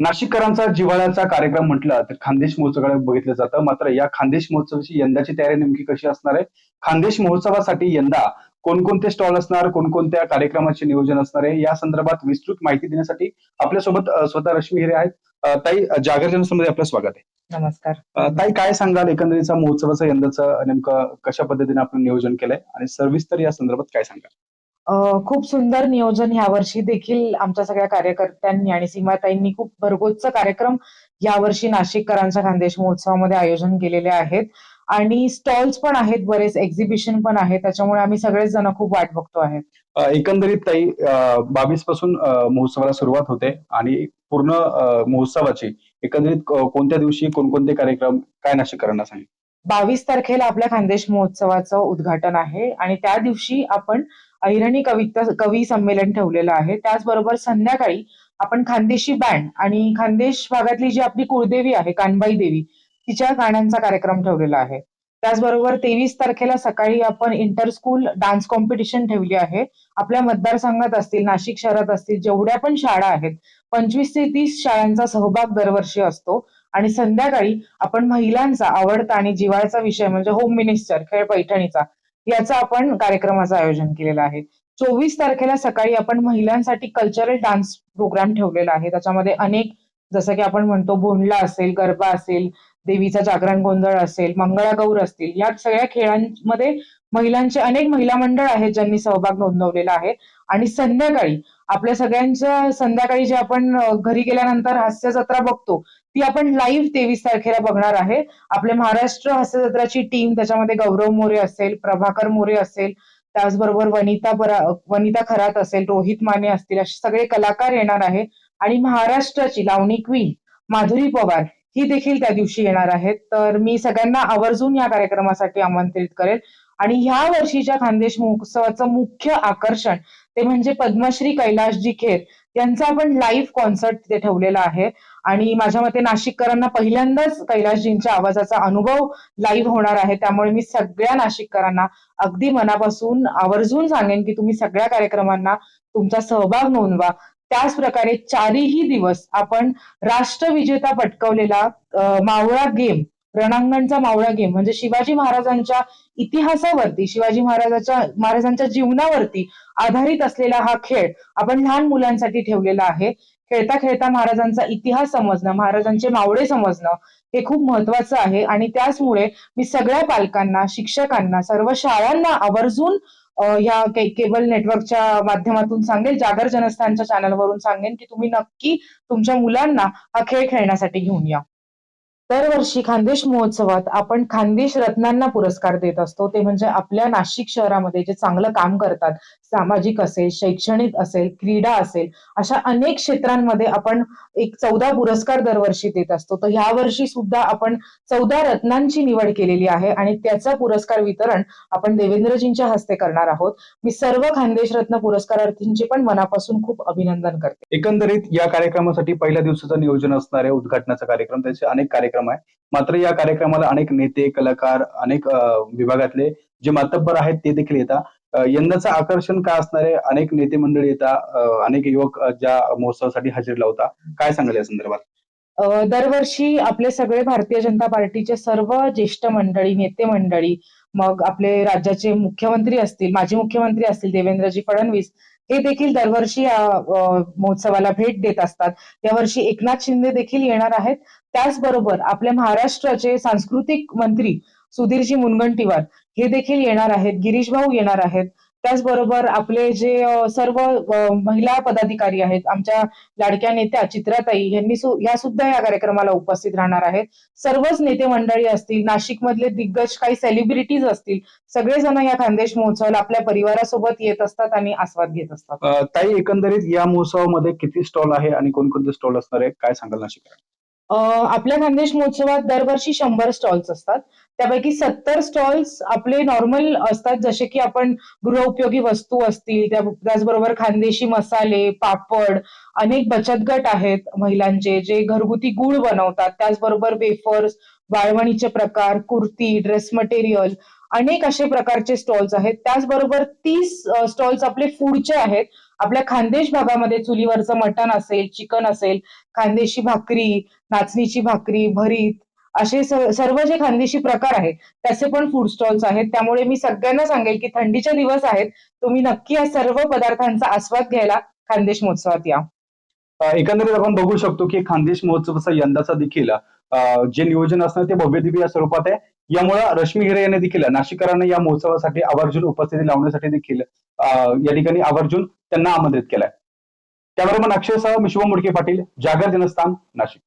नाशिककरांचा जिव्हाळ्याचा कार्यक्रम म्हटलं तर खानदेश महोत्सवाकडे बघितलं जातं. मात्र या खानदेश महोत्सवाची यंदाची तयारी नेमकी कशी असणार आहे? खानदेश महोत्सवासाठी यंदा कोणकोणते स्टॉल असणार? कोणकोणत्या कार्यक्रमाचे नियोजन असणार आहे? या संदर्भात विस्तृत माहिती देण्यासाठी आपल्यासोबत स्वतः रश्मी हिरे आहेत. ताई जागर जनसमध्ये आपलं स्वागत आहे. नमस्कार. ताई काय सांगाल? एकंदरीतचा महोत्सवाचं यंदाचं नेमकं कशा पद्धतीने आपण नियोजन केलंय? आणि सविस्तर या संदर्भात काय सांगाल? खूप सुंदर नियोजन यावर्षी देखील आमच्या सगळ्या कार्यकर्त्यांनी आणि सीमाताईंनी खूप भरगोच्च कार्यक्रम यावर्षी नाशिककरांच्या खानदेश महोत्सवामध्ये आयोजन केलेले आहेत. आणि स्टॉल्स पण आहेत बरेच एक्झिबिशन पण आहे त्याच्यामुळे आम्ही सगळेच जण खूप वाट बघतो आहे एकंदरीत ताई बावीसपासून महोत्सवाला सुरुवात होते आणि पूर्ण महोत्सवाची एकंदरीत कोणत्या दिवशी कोणकोणते कार्यक्रम काय नाशिककरांना सांगितलं? बावीस तारखेला आपल्या खानदेश महोत्सवाचं उद्घाटन आहे आणि त्या दिवशी आपण अहिरणी कविता कवी संमेलन ठेवलेलं आहे. त्याचबरोबर संध्याकाळी आपण खानदेशी बँड आणि खानदेश भागातली जी आपली कुळदेवी आहे कानबाई देवी तिच्या गाण्यांचा कार्यक्रम ठेवलेला आहे. त्याचबरोबर तेवीस तारखेला सकाळी आपण इंटर स्कूल डान्स कॉम्पिटिशन ठेवली आहे. आपल्या मतदारसंघात असतील नाशिक शहरात असतील जेवढ्या पण शाळा आहेत पंचवीस ते तीस शाळांचा सहभाग दरवर्षी असतो. आणि संध्याकाळी आपण महिलांचा आवडता आणि जिव्हाळ्याचा विषय म्हणजे होम मिनिस्टर खेळ पैठणीचा याचा आपण कार्यक्रमाचं आयोजन केलेलं आहे. चोवीस तारखेला सकाळी आपण महिलांसाठी कल्चरल डान्स प्रोग्राम ठेवलेला आहे. त्याच्यामध्ये अनेक जसं की आपण म्हणतो भोंडला असेल गरबा असेल देवीचा जागरण गोंधळ असेल मंगळागौर असतील या सगळ्या खेळांमध्ये महिलांचे अनेक महिला मंडळ आहेत ज्यांनी सहभाग नोंदवलेला आहे. आणि संध्याकाळी आपल्या सगळ्यांच्या संध्याकाळी जे आपण घरी गेल्यानंतर हास्य जत्रा बघतो ती आपण लाईव्ह तेवीस तारखेला बघणार आहे. आपले महाराष्ट्र हास्यजत्राची टीम त्याच्यामध्ये गौरव मोरे असेल प्रभाकर मोरे असेल त्याचबरोबर वनिता परा वनिता खरात असेल रोहित माने असतील असे सगळे कलाकार येणार आहे. आणि महाराष्ट्राची लावणी क्वीन माधुरी पवार ही देखील त्या दिवशी येणार आहेत. तर मी सगळ्यांना आवर्जून या कार्यक्रमासाठी आमंत्रित करेल. आणि ह्या वर्षीच्या खानदेश महोत्सवाचं मुख्य आकर्षण ते म्हणजे पद्मश्री कैलाशजी खेर यांचा आपण लाईव्ह कॉन्सर्ट तिथे ठेवलेला आहे. आणि माझ्या मते नाशिककरांना पहिल्यांदाच कैलाशजींच्या आवाजाचा अनुभव लाईव्ह होणार आहे. त्यामुळे मी सगळ्या नाशिककरांना अगदी मनापासून आवर्जून सांगेन की तुम्ही सगळ्या कार्यक्रमांना तुमचा सहभाग नोंदवा. त्याच प्रकारे चारही दिवस आपण राष्ट्रविजेता पटकवलेला मावळा गेम रणांगणचा मावळा गेम म्हणजे शिवाजी महाराजांच्या इतिहासावरती शिवाजी महाराजांच्या महाराजांच्या जीवनावरती आधारित असलेला हा खेळ आपण लहान मुलांसाठी ठेवलेला आहे. खेळता खेळता महाराजांचा इतिहास समजणं महाराजांचे मावळे समजणं हे खूप महत्वाचं आहे. आणि त्याचमुळे मी सगळ्या पालकांना शिक्षकांना सर्व शाळांना आवर्जून या के- केबल नेटवर्कच्या माध्यमातून सांगेल जागर जनस्थानच्या चॅनलवरून सांगेन की तुम्ही नक्की तुमच्या मुलांना हा खेळ खेळण्यासाठी घेऊन या. दरवर्षी खानदेश महोत्सवात आपण खानदेश रत्नांना पुरस्कार देत असतो. ते म्हणजे आपल्या नाशिक शहरामध्ये जे चांगलं काम करतात. सामाजिक असेल शैक्षणिक असेल क्रीडा असेल अशा अनेक क्षेत्रांमध्ये आपण एक चौदा पुरस्कार दरवर्षी देत असतो. तर ह्या वर्षी सुद्धा आपण चौदा रत्नांची निवड केलेली आहे आणि त्याचं पुरस्कार वितरण आपण देवेंद्रजींच्या हस्ते करणार आहोत. मी सर्व खानदेश रत्न पुरस्कारार्थींचे पण मनापासून खूप अभिनंदन करते. एकंदरीत या कार्यक्रमासाठी पहिल्या दिवसाचं नियोजन असणार आहे. उद्घाटनाचा कार्यक्रम. त्याचे अनेक कार्यक्रम आहे. मात्र या कार्यक्रमाला अनेक नेते कलाकार अनेक विभागातले जे मातब्बर आहेत ते देखील येतात. यंदाचं आकर्षण काय असणारे अनेक नेते मंडळी येतात. अनेक युवक ज्या महोत्सवासाठी हजेरी लावता काय सांगाल या संदर्भात? दरवर्षी आपले सगळे भारतीय जनता पार्टीचे सर्व ज्येष्ठ मंडळी नेते मंडळी मग आपले राज्याचे मुख्यमंत्री असतील माजी मुख्यमंत्री असतील देवेंद्रजी फडणवीस हे देखील दरवर्षी या महोत्सवाला भेट देत असतात. यावर्षी एकनाथ शिंदे देखील येणार आहेत. त्याचबरोबर आपल्या महाराष्ट्राचे सांस्कृतिक मंत्री सुधीरजी मुनगंटीवार हे देखील येणार आहेत. गिरीश भाऊ येणार आहेत. त्याचबरोबर आपले जे सर्व महिला पदाधिकारी आहेत आमच्या लाडक्या नेत्या चित्राताई यांनी या सुद्धा या कार्यक्रमाला उपस्थित राहणार आहेत. सर्वच नेते मंडळी असतील नाशिक मधले दिग्गज काही सेलिब्रिटीज असतील सगळेजण या खानदेश महोत्सवाला आपल्या परिवारासोबत येत असतात आणि आस्वाद घेत असतात. ताई एकंदरीत या महोत्सवामध्ये किती स्टॉल आहे आणि कोणकोणते स्टॉल असणार आहे काय सांगाल नाशिक आपल्या खानदेश महोत्सवात दरवर्षी शंभर स्टॉल्स असतात. त्यापैकी सत्तर स्टॉल्स आपले नॉर्मल असतात जसे की आपण गृहउपयोगी वस्तू असतील त्या- त्याचबरोबर खानदेशी मसाले पापड अनेक बचत गट आहेत महिलांचे जे घरगुती गुळ बनवतात. त्याचबरोबर वेफर्स वाळवणीचे प्रकार कुर्ती ड्रेस मटेरियल अनेक असे प्रकारचे स्टॉल्स आहेत. त्याचबरोबर तीस स्टॉल्स आपले फूडचे आहेत. आपल्या खानदेश भागामध्ये चुलीवरचं मटण असेल चिकन असेल खानदेशी भाकरी नाचणीची भाकरी भरीत असे सर्व जे खानदेशी प्रकार आहेत त्याचे पण फूड स्टॉल्स आहेत. त्यामुळे मी सगळ्यांना सांगेल की थंडीचे दिवस आहेत. तुम्ही नक्की या सर्व पदार्थांचा आस्वाद घ्यायला खानदेश महोत्सवात या. एकंदरीत आपण बघू शकतो की खानदेश महोत्सवाचा यंदाचा देखील जे नियोजन असणार ते भव्य दिव्य या स्वरूपात आहे. यामुळे रश्मी हिरे यांनी देखील नाशिककरांना या महोत्सवासाठी आवर्जून उपस्थिती लावण्यासाठी देखील या ठिकाणी आवर्जून त्यांना आमंत्रित केलंय. त्याबरोबर अक्षय सह शुभम मुडके पाटील जागर जनस्थान नाशिक.